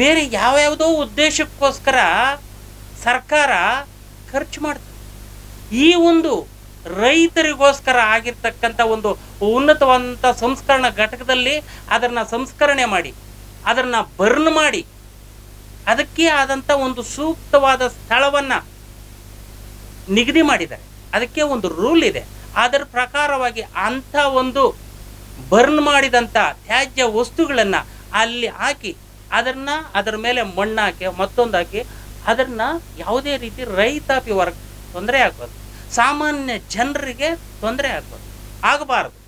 ಬೇರೆ ಯಾವ್ಯಾವುದೋ ಉದ್ದೇಶಕ್ಕೋಸ್ಕರ ಸರ್ಕಾರ ಖರ್ಚು ಮಾಡ್ತಾರೆ ಈ ಒಂದು ರೈತರಿಗೋಸ್ಕರ ಆಗಿರ್ತಕ್ಕಂಥ ಒಂದು ಉನ್ನತವಾದಂಥ ಸಂಸ್ಕರಣ ಘಟಕದಲ್ಲಿ ಅದನ್ನು ಸಂಸ್ಕರಣೆ ಮಾಡಿ, ಅದನ್ನು ಬರ್ನ್ ಮಾಡಿ, ಅದಕ್ಕೆ ಆದಂಥ ಒಂದು ಸೂಕ್ತವಾದ ಸ್ಥಳವನ್ನು ನಿಗದಿ ಮಾಡಿದ್ದಾರೆ. ಅದಕ್ಕೆ ಒಂದು ರೂಲ್ ಇದೆ. ಅದರ ಪ್ರಕಾರವಾಗಿ ಅಂಥ ಒಂದು ಬರ್ನ್ ಮಾಡಿದಂಥ ತ್ಯಾಜ್ಯ ವಸ್ತುಗಳನ್ನು ಅಲ್ಲಿ ಹಾಕಿ ಅದನ್ನ ಅದರ ಮೇಲೆ ಮಣ್ಣು ಹಾಕಿ, ಮತ್ತೊಂದು ಹಾಕಿ ಅದನ್ನ ಯಾವುದೇ ರೀತಿ ರೈತಾಪಿ ವರ್ಗ ತೊಂದರೆ ಆಗ್ಬಾರ್ದು. ಸಾಮಾನ್ಯ ಜನರಿಗೆ ತೊಂದರೆ ಆಗ್ಬೋದು ಆಗಬಾರದು.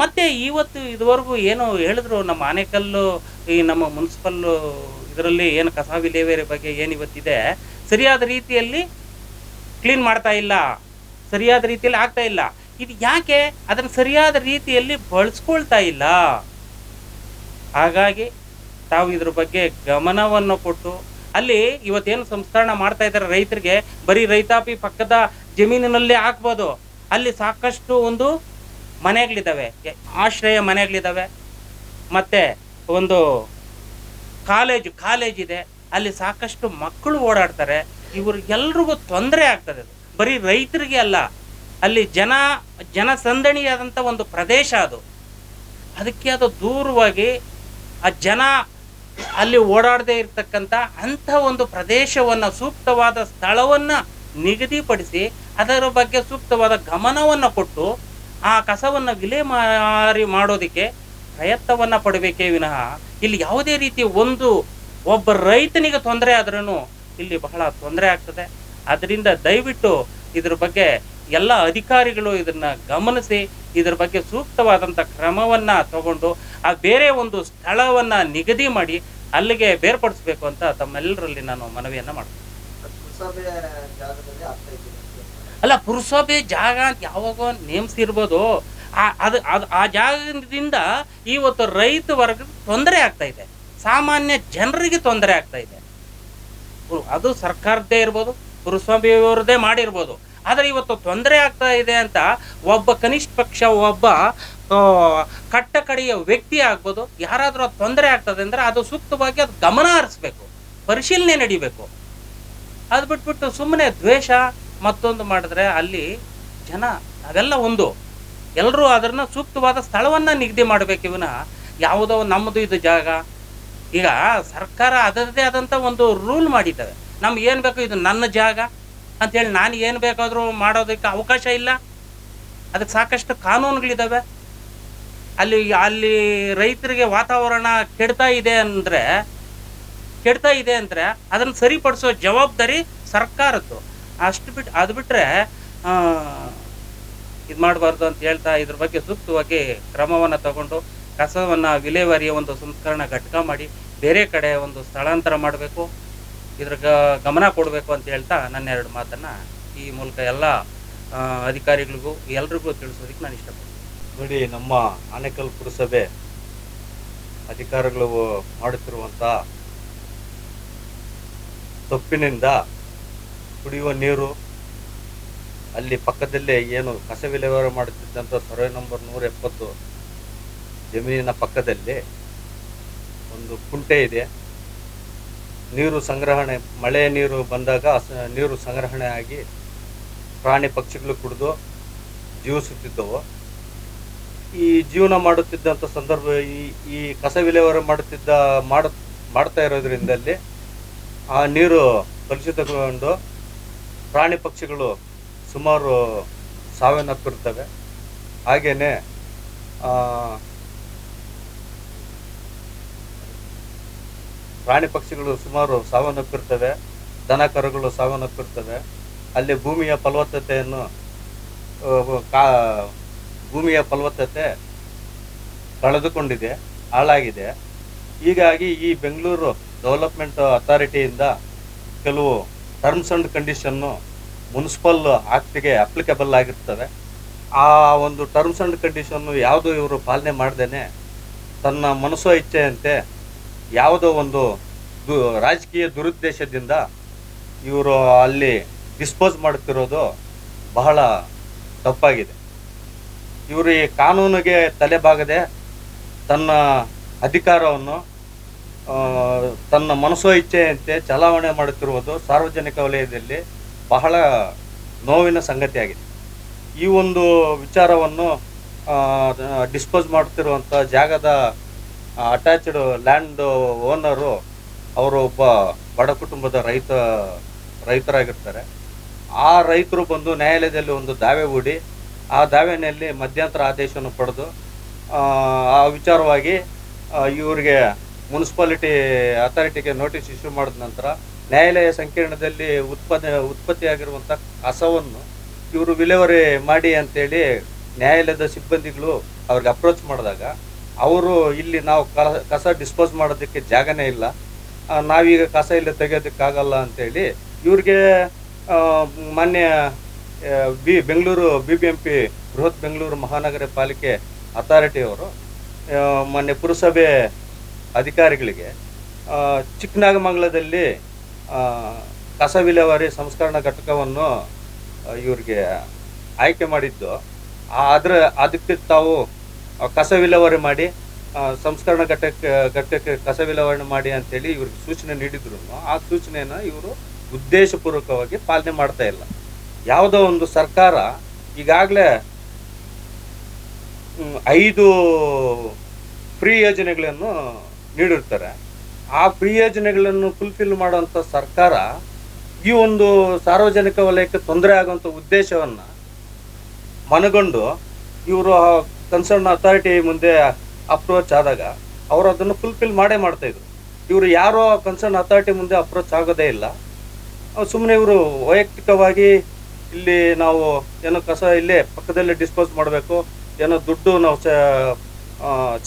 ಮತ್ತೆ ಇವತ್ತು ಇದುವರೆಗೂ ಏನು ಹೇಳಿದ್ರು ನಮ್ಮ ಆನೆಕಲ್ಲು, ಈ ನಮ್ಮ ಮುನ್ಸಿಪಲ್ಲು ಇದರಲ್ಲಿ ಏನು ಕಸ ವಿಲೇವೇರಿ ಬಗ್ಗೆ ಏನು ಇವತ್ತಿದೆ ಸರಿಯಾದ ರೀತಿಯಲ್ಲಿ ಕ್ಲೀನ್ ಮಾಡ್ತಾ ಇಲ್ಲ. ಸರಿಯಾದ ರೀತಿಯಲ್ಲಿ ಆಗ್ತಾ ಇಲ್ಲ. ಇದು ಯಾಕೆ? ಅದನ್ನು ಸರಿಯಾದ ರೀತಿಯಲ್ಲಿ ಬಳಸ್ಕೊಳ್ತಾ ಇಲ್ಲ. ಹಾಗಾಗಿ ತಾವು ಇದ್ರ ಬಗ್ಗೆ ಗಮನವನ್ನು ಕೊಟ್ಟು, ಅಲ್ಲಿ ಇವತ್ತೇನು ಸಂಸ್ಕರಣ ಮಾಡ್ತಾ ಇದ್ದಾರೆ ರೈತರಿಗೆ, ಬರೀ ರೈತಾಪಿ ಪಕ್ಕದ ಜಮೀನಿನಲ್ಲಿ ಹಾಕ್ಬೋದು ಅಲ್ಲಿ ಸಾಕಷ್ಟು ಒಂದು ಮನೆಗಳಿದ್ದಾವೆ. ಆಶ್ರಯ ಮನೆಗಳಿದ್ದಾವೆ. ಮತ್ತೆ ಒಂದು ಕಾಲೇಜು ಕಾಲೇಜ್ ಇದೆ ಅಲ್ಲಿ ಸಾಕಷ್ಟು ಮಕ್ಕಳು ಓಡಾಡ್ತಾರೆ. ಇವ್ರಿಗೆಲ್ರಿಗೂ ತೊಂದರೆ ಆಗ್ತದೆ ಅದು. ಬರೀ ರೈತರಿಗೆ ಅಲ್ಲ, ಅಲ್ಲಿ ಜನ, ಜನಸಂದಣಿಯಾದಂಥ ಒಂದು ಪ್ರದೇಶ ಅದು. ಅದಕ್ಕೆ ಅದು ದೂರವಾಗಿ ಆ ಜನ ಅಲ್ಲಿ ಓಡಾಡದೇ ಇರತಕ್ಕಂಥ ಅಂಥ ಒಂದು ಪ್ರದೇಶವನ್ನು, ಸೂಕ್ತವಾದ ಸ್ಥಳವನ್ನು ನಿಗದಿಪಡಿಸಿ ಅದರ ಬಗ್ಗೆ ಸೂಕ್ತವಾದ ಗಮನವನ್ನು ಕೊಟ್ಟು ಆ ಕಸವನ್ನು ವಿಲೇಮಾರಿ ಮಾಡೋದಕ್ಕೆ ಪ್ರಯತ್ನವನ್ನು ಪಡಬೇಕೇ ವಿನಃ ಇಲ್ಲಿ ಯಾವುದೇ ರೀತಿ ಒಂದು ಒಬ್ಬ ರೈತನಿಗೆ ತೊಂದರೆ ಆದ್ರೂ ಇಲ್ಲಿ ಬಹಳ ತೊಂದರೆ ಆಗ್ತದೆ. ಅದರಿಂದ ದಯವಿಟ್ಟು ಇದ್ರ ಬಗ್ಗೆ ಎಲ್ಲ ಅಧಿಕಾರಿಗಳು ಇದನ್ನ ಗಮನಿಸಿ ಇದ್ರ ಬಗ್ಗೆ ಸೂಕ್ತವಾದಂಥ ಕ್ರಮವನ್ನ ತಗೊಂಡು ಆ ಬೇರೆ ಒಂದು ಸ್ಥಳವನ್ನ ನಿಗದಿ ಮಾಡಿ ಅಲ್ಲಿಗೆ ಬೇರ್ಪಡಿಸ್ಬೇಕು ಅಂತ ತಮ್ಮೆಲ್ಲರಲ್ಲಿ ನಾನು ಮನವಿಯನ್ನ ಮಾಡ್ತೀನಿ. ಅಲ್ಲ ಪುರಸಭೆ ಜಾಗ ಅಂತ ಯಾವಾಗೋ ನೇಮಿಸಿರ್ಬೋದು. ಆ- ಅದು ಅದು ಆ ಜಾಗದಿಂದ ಇವತ್ತು ರೈತ ವರ್ಗ ತೊಂದರೆ ಆಗ್ತಾ ಇದೆ. ಸಾಮಾನ್ಯ ಜನರಿಗೆ ತೊಂದರೆ ಆಗ್ತಾ ಇದೆ. ಅದು ಸರ್ಕಾರದ್ದೇ ಇರ್ಬೋದು. ಪುರಸ್ವಾಮಿ ಅವರದ್ದೇ ಮಾಡಿರ್ಬೋದು. ಆದರೆ ಇವತ್ತು ತೊಂದರೆ ಆಗ್ತಾ ಇದೆ ಅಂತ ಒಬ್ಬ ಕನಿಷ್ಠ ಪಕ್ಷ, ಒಬ್ಬ ಕಟ್ಟ ಕಡೆಯ ವ್ಯಕ್ತಿ ಆಗ್ಬೋದು, ಯಾರಾದರೂ ಅದು ತೊಂದರೆ ಆಗ್ತದೆ ಅಂದರೆ ಅದು ಸೂಕ್ತವಾಗಿ ಅದು ಗಮನ ಹರಿಸ್ಬೇಕು, ಪರಿಶೀಲನೆ ನಡಿಬೇಕು. ಅದು ಬಿಟ್ಬಿಟ್ಟು ಸುಮ್ಮನೆ ದ್ವೇಷ ಮತ್ತೊಂದು ಮಾಡಿದ್ರೆ ಅಲ್ಲಿ ಜನ ಅವೆಲ್ಲ ಒಂದು. ಎಲ್ಲರೂ ಅದನ್ನ ಸೂಕ್ತವಾದ ಸ್ಥಳವನ್ನ ನಿಗದಿ ಮಾಡಬೇಕು ಇವನ ಯಾವುದೋ ನಮ್ಮದು ಇದು ಜಾಗ. ಈಗ ಸರ್ಕಾರ ಅದರದೇ ಆದಂಥ ಒಂದು ರೂಲ್ ಮಾಡಿದ್ದಾವೆ. ನಮ್ಗೆ ಏನು ಬೇಕು ಇದು ನನ್ನ ಜಾಗ ಅಂತೇಳಿ ನಾನು ಏನು ಬೇಕಾದರೂ ಮಾಡೋದಕ್ಕೆ ಅವಕಾಶ ಇಲ್ಲ. ಅದಕ್ಕೆ ಸಾಕಷ್ಟು ಕಾನೂನುಗಳಿದ್ದಾವೆ ಅಲ್ಲಿ ಅಲ್ಲಿ ರೈತರಿಗೆ ವಾತಾವರಣ ಕೆಡ್ತಾ ಇದೆ ಅಂದರೆ, ಕೆಡ್ತಾ ಇದೆ ಅಂದರೆ ಅದನ್ನು ಸರಿಪಡಿಸೋ ಜವಾಬ್ದಾರಿ ಸರ್ಕಾರದ್ದು. ಅಷ್ಟು ಬಿಟ್ಟು ಅದು ಬಿಟ್ಟರೆ ಇದು ಮಾಡಬಾರ್ದು ಅಂತ ಹೇಳ್ತಾ ಇದ್ರ ಬಗ್ಗೆ ಸೂಕ್ತವಾಗಿ ಕ್ರಮವನ್ನು ತಗೊಂಡು ಕಸವನ್ನು ವಿಲೇವಾರಿಯ ಒಂದು ಸಂಸ್ಕರಣ ಘಟಕ ಮಾಡಿ, ಬೇರೆ ಕಡೆ ಒಂದು ಸ್ಥಳಾಂತರ ಮಾಡಬೇಕು. ಇದ್ರ ಗಮನ ಕೊಡಬೇಕು ಅಂತ ಹೇಳ್ತಾ ನನ್ನ ಎರಡು ಮಾತನ್ನು ಈ ಮೂಲಕ ಎಲ್ಲ ಅಧಿಕಾರಿಗಳಿಗೂ ಎಲ್ರಿಗೂ ತಿಳಿಸೋದಕ್ಕೆ ನಾನು ಇಷ್ಟಪಡ್ತೀನಿ. ನೋಡಿ, ನಮ್ಮ ಆನೇಕಲ್ ಪುರಸಭೆ ಅಧಿಕಾರಿಗಳು ಮಾಡುತ್ತಿರುವಂಥ ತಪ್ಪಿನಿಂದ ಕುಡಿಯುವ ನೀರು, ಅಲ್ಲಿ ಪಕ್ಕದಲ್ಲೇ ಏನು ಕಸ ವಿಲೇವಾರಿ ಮಾಡುತ್ತಿದ್ದಂಥ ಸರ್ವೆ ನಂಬರ್ ನೂರ ಎಪ್ಪತ್ತು ಜಮೀನಿನ ಪಕ್ಕದಲ್ಲಿ ಒಂದು ಕುಂಟೆ ಇದೆ. ನೀರು ಸಂಗ್ರಹಣೆ, ಮಳೆ ನೀರು ಬಂದಾಗ ನೀರು ಸಂಗ್ರಹಣೆ ಆಗಿ ಪ್ರಾಣಿ ಪಕ್ಷಿಗಳು ಕುಡಿದು ಜೀವಿಸುತ್ತಿದ್ದವು. ಈ ಜೀವನ ಮಾಡುತ್ತಿದ್ದಂಥ ಸಂದರ್ಭ, ಈ ಈ ಕಸ ವಿಲೇವಾರಿ ಮಾಡುತ್ತಿದ್ದ ಮಾಡ, ಮಾಡ್ತಾ ಇರೋದ್ರಿಂದಲ್ಲಿ ಆ ನೀರು ಕಲುಷಿತಗೊಂಡು ಪ್ರಾಣಿ ಪಕ್ಷಿಗಳು ಸುಮಾರು ಸಾವನ್ನಪ್ಪಿರ್ತವೆ ಹಾಗೆಯೇ ಪ್ರಾಣಿ ಪಕ್ಷಿಗಳು ಸುಮಾರು ಸಾವನ್ನಪ್ಪಿರ್ತವೆ ದನ ಕರುಗಳು ಸಾವನ್ನಪ್ಪಿರ್ತವೆ. ಅಲ್ಲಿ ಭೂಮಿಯ ಫಲವತ್ತತೆಯನ್ನು ಕಾ, ಭೂಮಿಯ ಫಲವತ್ತತೆ ಕಳೆದುಕೊಂಡಿದೆ, ಹಾಳಾಗಿದೆ. ಹೀಗಾಗಿ ಈ ಬೆಂಗಳೂರು ಡೆವಲಪ್ಮೆಂಟ್ ಅಥಾರಿಟಿಯಿಂದ ಕೆಲವು ಟರ್ಮ್ಸ್ ಆ್ಯಂಡ್ ಕಂಡೀಷನ್ನು ಮುನ್ಸಿಪಲ್ ಆಕ್ಟಿಗೆ ಅಪ್ಲಿಕೇಬಲ್ ಆಗಿರ್ತವೆ. ಆ ಒಂದು ಟರ್ಮ್ಸ್ ಆ್ಯಂಡ್ ಕಂಡೀಷನ್ನು ಯಾವುದು ಇವರು ಪಾಲನೆ ಮಾಡ್ದೇ ತನ್ನ ಮನಸ್ಸೋ ಇಚ್ಛೆಯಂತೆ ಯಾವುದೋ ಒಂದು ದು, ರಾಜಕೀಯ ದುರುದ್ದೇಶದಿಂದ ಇವರು ಅಲ್ಲಿ ಡಿಸ್ಪೋಸ್ ಮಾಡುತ್ತಿರೋದು ಬಹಳ ತಪ್ಪಾಗಿದೆ. ಇವರು ಈ ಕಾನೂನಿಗೆ ತಲೆಬಾಗದೆ ತನ್ನ ಅಧಿಕಾರವನ್ನು ತನ್ನ ಮನಸ್ಸೋ ಇಚ್ಛೆಯಂತೆ ಚಲಾವಣೆ ಮಾಡುತ್ತಿರುವುದು ಸಾರ್ವಜನಿಕ ವಲಯದಲ್ಲಿ ಬಹಳ ನೋವಿನ ಸಂಗತಿಯಾಗಿದೆ. ಈ ಒಂದು ವಿಚಾರವನ್ನು ಡಿಸ್ಪೋಸ್ ಮಾಡುತ್ತಿರುವಂಥ ಜಾಗದ ಅಟ್ಯಾಚ್ಡ್ ಲ್ಯಾಂಡ್ ಓನರು ಅವರು ಒಬ್ಬ ಬಡ ಕುಟುಂಬದ ರೈತ ರೈತರಾಗಿರ್ತಾರೆ. ಆ ರೈತರು ಬಂದು ನ್ಯಾಯಾಲಯದಲ್ಲಿ ಒಂದು ದಾವೆ ಹೂಡಿ ಆ ದಾವೆನಲ್ಲಿ ಮಧ್ಯಂತರ ಆದೇಶವನ್ನು ಪಡೆದು ಆ, ವಿಚಾರವಾಗಿ ಇವರಿಗೆ ಮುನ್ಸಿಪಾಲಿಟಿ ಅಥಾರಿಟಿಗೆ ನೋಟಿಸ್ ಇಶ್ಯೂ ಮಾಡಿದ ನಂತರ ನ್ಯಾಯಾಲಯ ಸಂಕೀರ್ಣದಲ್ಲಿ ಉತ್ಪನ್ನ ಉತ್ಪತ್ತಿಯಾಗಿರುವಂಥ ಕಸವನ್ನು ಇವರು ವಿಲೇವರಿ ಮಾಡಿ ಅಂತೇಳಿ ನ್ಯಾಯಾಲಯದ ಸಿಬ್ಬಂದಿಗಳು ಅವ್ರಿಗೆ ಅಪ್ರೋಚ್ ಮಾಡಿದಾಗ ಅವರು ಇಲ್ಲಿ ನಾವು ಕಸ ಡಿಸ್ಪೋಸ್ ಮಾಡೋದಕ್ಕೆ ಜಾಗನೇ ಇಲ್ಲ. ನಾವೀಗ ಕಸ ಇಲ್ಲಿ ತೆಗೆಯೋದಕ್ಕಾಗಲ್ಲ ಅಂತೇಳಿ ಇವ್ರಿಗೆ ಮಾನ್ಯ B, Bengaluru B B M P ಬೃಹತ್ ಬೆಂಗಳೂರು ಮಹಾನಗರ ಪಾಲಿಕೆ ಅಥಾರಿಟಿಯವರು ಮೊನ್ನೆ ಪುರಸಭೆ ಅಧಿಕಾರಿಗಳಿಗೆ ಚಿಕ್ಕನಾಗಮಂಗಲದಲ್ಲಿ ಕಸ ವಿಲೇವಾರಿ ಸಂಸ್ಕರಣಾ ಘಟಕವನ್ನು ಇವ್ರಿಗೆ ಆಯ್ಕೆ ಮಾಡಿದ್ದು. ಆದರೆ, ಅದಕ್ಕೆ ತಾವು ಕಸ ವಿಲೇವಾರಿ ಮಾಡಿ ಸಂಸ್ಕರಣ ಸಂಸ್ಕರಣಾ ಘಟಕ, ಘಟಕಕ್ಕೆ ಕಸ ವಿಲೇವಾರಿ ಮಾಡಿ ಅಂತೇಳಿ ಇವ್ರಿಗೆ ಸೂಚನೆ ನೀಡಿದ್ರು. ಆ ಸೂಚನೆಯನ್ನು ಇವರು ಉದ್ದೇಶಪೂರ್ವಕವಾಗಿ ಪಾಲನೆ ಮಾಡ್ತಾ ಇಲ್ಲ. ಯಾವುದೋ ಒಂದು ಸರ್ಕಾರ ಈಗಾಗಲೇ ಐದು ಫ್ರೀ ಯೋಜನೆಗಳನ್ನು ನೀಡಿರ್ತಾರೆ. ಆ ಫ್ರೀ ಯೋಜನೆಗಳನ್ನು ಫುಲ್ಫಿಲ್ ಮಾಡುವಂಥ ಸರ್ಕಾರ ಈ ಒಂದು ಸಾರ್ವಜನಿಕ ವಲಯಕ್ಕೆ ತೊಂದರೆ ಆಗುವಂಥ ಉದ್ದೇಶವನ್ನು ಮನಗೊಂಡು ಇವರು ಕನ್ಸರ್ನ್ ಅಥಾರಿಟಿ ಮುಂದೆ ಅಪ್ರೋಚ್ ಆದಾಗ ಅವರು ಅದನ್ನು ಫುಲ್ಫಿಲ್ ಮಾಡೇ ಮಾಡ್ತಾ ಇದ್ರು. ಇವರು ಯಾರೋ ಕನ್ಸರ್ನ್ ಅಥಾರಿಟಿ ಮುಂದೆ ಅಪ್ರೋಚ್ ಆಗೋದೇ ಇಲ್ಲ. ಸುಮ್ಮನೆ ಇವರು ವೈಯಕ್ತಿಕವಾಗಿ ಇಲ್ಲಿ ನಾವು ಏನೋ ಕಸ ಇಲ್ಲೇ ಪಕ್ಕದಲ್ಲೇ ಡಿಸ್ಪೋಸ್ ಮಾಡಬೇಕು, ಏನೋ ದುಡ್ಡು ನಾವು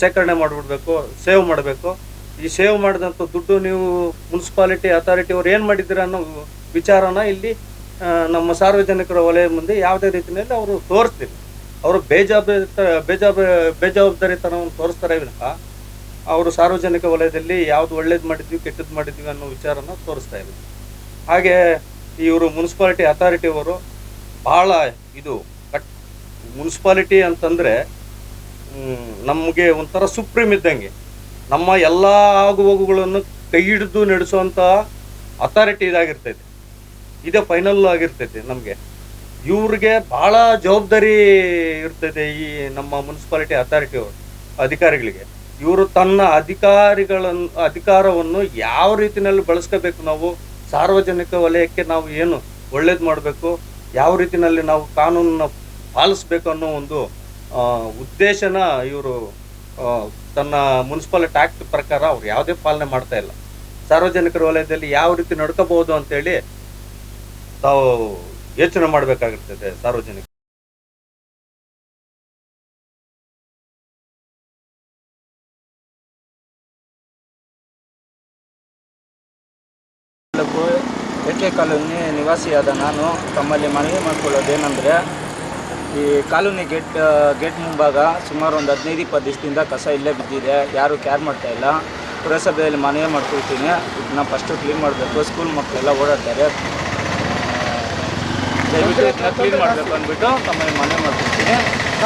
ಶೇಖರಣೆ ಮಾಡಿಬಿಡ್ಬೇಕು, ಸೇವ್ ಮಾಡಬೇಕು. ಈ ಸೇವ್ ಮಾಡಿದಂಥ ದುಡ್ಡು ನೀವು ಮುನ್ಸಿಪಾಲಿಟಿ ಅಥಾರಿಟಿ ಅವ್ರು ಏನು ಮಾಡಿದ್ದೀರ ಅನ್ನೋ ವಿಚಾರನ ಇಲ್ಲಿ ನಮ್ಮ ಸಾರ್ವಜನಿಕರ ವಲಯ ಮುಂದೆ ಯಾವುದೇ ರೀತಿಯಲ್ಲಿ ಅವರು ತೋರಿಸ್ತೀವಿ ಅವರು ಬೇಜವಾಬ್ದಾರಿ ಬೇಜವಾಬ್ ಬೇಜವಾಬ್ದಾರಿತನವನ್ನು ತೋರಿಸ್ತಾರೆ ವಿನಃ, ಅವರು ಸಾರ್ವಜನಿಕ ವಲಯದಲ್ಲಿ ಯಾವ್ದು ಒಳ್ಳೇದು ಮಾಡಿದ್ವಿ ಕೆಟ್ಟದ್ದು ಮಾಡಿದ್ವಿ ಅನ್ನೋ ವಿಚಾರನ ತೋರಿಸ್ತಾ ಇಲ್ಲ ಹಾಗೆ ಇವರು ಮುನ್ಸಿಪಾಲಿಟಿ ಅಥಾರಿಟಿ ಅವರು ಬಹಳ ಇದು ಕಟ್ ಮುನ್ಸಿಪಾಲಿಟಿ ಅಂತಂದರೆ ನಮಗೆ ಒಂಥರ ಸುಪ್ರೀಂ ಇದ್ದಂಗೆ. ನಮ್ಮ ಎಲ್ಲ ಆಗುಹೋಗುಗಳನ್ನು ಕೈ ಹಿಡಿದು ನಡೆಸುವಂಥ ಅಥಾರಿಟಿ ಇದಾಗಿರ್ತೈತೆ. ಇದೇ ಫೈನಲ್ ಆಗಿರ್ತೈತೆ ನಮಗೆ. ಇವ್ರಿಗೆ ಬಹಳ ಜವಾಬ್ದಾರಿ ಇರ್ತದೆ ಈ ನಮ್ಮ ಮುನ್ಸಿಪಾಲಿಟಿ ಅಥಾರಿಟಿ ಅಧಿಕಾರಿಗಳಿಗೆ. ಇವರು ತನ್ನ ಅಧಿಕಾರಿಗಳನ್ನು ಅಧಿಕಾರವನ್ನು ಯಾವ ರೀತಿನಲ್ಲಿ ಬಳಸ್ಕೋಬೇಕು ನಾವು, ಸಾರ್ವಜನಿಕ ವಲಯಕ್ಕೆ ನಾವು ಏನು ಒಳ್ಳೇದು ಮಾಡಬೇಕು, ಯಾವ ರೀತಿನಲ್ಲಿ ನಾವು ಕಾನೂನನ್ನ ಪಾಲಿಸ್ಬೇಕು ಅನ್ನೋ ಒಂದು ಉದ್ದೇಶನ ಇವರು ತನ್ನ ಮುನ್ಸಿಪಾಲಿಟಿ ಆ್ಯಕ್ಟ್ ಪ್ರಕಾರ ಅವ್ರು ಯಾವುದೇ ಪಾಲನೆ ಮಾಡ್ತಾ ಇಲ್ಲ. ಸಾರ್ವಜನಿಕರ ವಲಯದಲ್ಲಿ ಯಾವ ರೀತಿ ನಡ್ಕೋಬಹುದು ಅಂತೇಳಿ ತಾವು ಯೋಚನೆ ಮಾಡಬೇಕಾಗಿರ್ತದೆ ಸಾರ್ವಜನಿಕ ಎಕೆ ಕಾಲೋನಿ ನಿವಾಸಿಯಾದ ನಾನು ತಮ್ಮಲ್ಲಿ ಮನವಿ ಮಾಡಿಕೊಳ್ಳೋದೇನೆಂದರೆ, ಈ ಕಾಲೋನಿ ಗೇಟ್ ಗೇಟ್ ಮುಂಭಾಗ ಸುಮಾರು ಒಂದು ಹದಿನೈದು ಇಪ್ಪತ್ತು ದಿವಸದಿಂದ ಕಸ ಇಲ್ಲೇ ಬಿದ್ದಿದೆ, ಯಾರೂ ಕ್ಯಾರ್ ಮಾಡ್ತಾ ಇಲ್ಲ. ಪುರಸಭೆಯಲ್ಲಿ ಮನವಿ ಮಾಡ್ಕೊಳ್ತೀನಿ. ಇದನ್ನ ಫಸ್ಟು ಕ್ಲೀನ್ ಮಾಡಬೇಕು ಸ್ಕೂಲ್ ಮಕ್ಕಳೆಲ್ಲ ಓಡಾಡ್ತಾರೆ. ದಯವಿಟ್ಟು ಕ್ಲೀನ್ ಮಾಡಬೇಕು ಅಂದ್ಬಿಟ್ಟು ತಮ್ಮ ಮನೆ ಮಾಡ್ಕೊಳ್ತೀನಿ